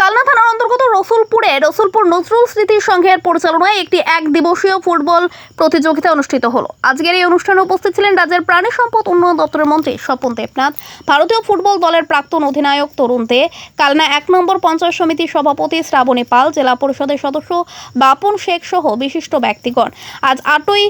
কালনা থানার অন্তর্গত রসুলপুরে রসুলপুর নজরুল স্মৃতি সংঘের পরিচালনায় একটি এক দিবসীয় ফুটবল প্রতিযোগিতা অনুষ্ঠিত হলো। আজকের এই অনুষ্ঠানে উপস্থিত ছিলেন রাজ্যের প্রাণী সম্পদ উন্নয়ন দপ্তরের মন্ত্রী স্বপন দেবনাথ, ভারতীয় ফুটবল দলের প্রাক্তন অধিনায়ক তরুণ দে, কালনা এক নম্বর পঞ্চায়েত সমিতির সভাপতি শ্রাবণী পাল, জেলা পরিষদের সদস্য বাপন শেখ সহ বিশিষ্ট ব্যক্তিগণ। আজ আটই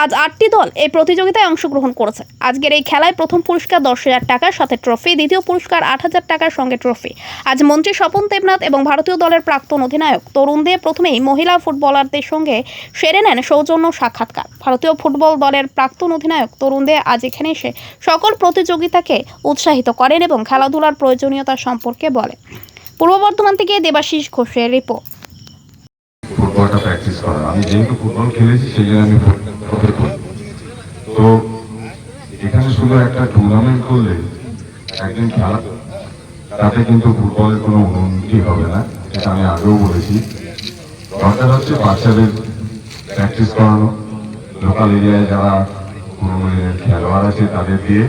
আজ আটটি দল এই প্রতিযোগিতায় অংশগ্রহণ করেছে। আজকের এই খেলায় প্রথম পুরস্কার দশ হাজার টাকার সাথে ট্রফি, দ্বিতীয় পুরস্কার আট হাজার টাকার সঙ্গে ট্রফি। আজ মন্ত্রী স্বপন দেবনাথ এবং ভারতীয় দলের প্রাক্তন অধিনায়ক তরুণ দে প্রথমেই মহিলা ফুটবলারদের সঙ্গে সেরে নেন সৌজন্য সাক্ষাৎকার। ভারতীয় ফুটবল দলের প্রাক্তন অধিনায়ক তরুণ দে আজ এখানে এসে সকল প্রতিযোগিতাকে উৎসাহিত করেন এবং খেলাধুলার প্রয়োজনীয়তা সম্পর্কে বলেন। পূর্ব বর্ধমান থেকে দেবাশিস ঘোষের রিপোর্ট। ফুটবলটা প্র্যাকটিস করা আমি যেহেতু ফুটবল খেলেছি, সেই জন্য আমি তো এখানে শুধু একটা টুর্নামেন্ট করলে একদিন খেলা তাতে কিন্তু ফুটবলের কোনো উন্নতি হবে না, এটা আমি আগেও বলেছি। দরকার হচ্ছে বাচ্চাদের প্র্যাকটিস করানো। লোকাল এরিয়ায় যারা খেলোয়াড় আছে, তাদের দিয়ে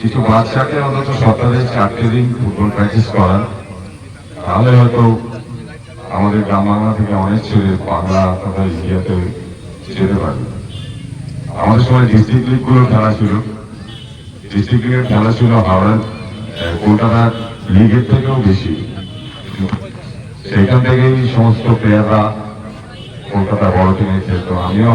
কিছু বাচ্চাকে অন্তত সপ্তাহে চারটে দিন ফুটবল প্র্যাকটিস করান। তাহলে হয়তো আমাদের গ্রাম বাংলা থেকে অনেক ছেলে বাংলা তথা ইন্ডিয়াতে যেতে পারবে। আমাদের সময় ডিস্ট্রিক্ট লিগগুলো খেলা ছিল। ডিস্ট্রিক্ট লিগের খেলা ছিল হাওড়ার কলকাতা লিগের থেকেও বেশি। সেখান থেকেই সমস্ত প্লেয়াররা কলকাতা বড় টিমে খেলতো। আমিও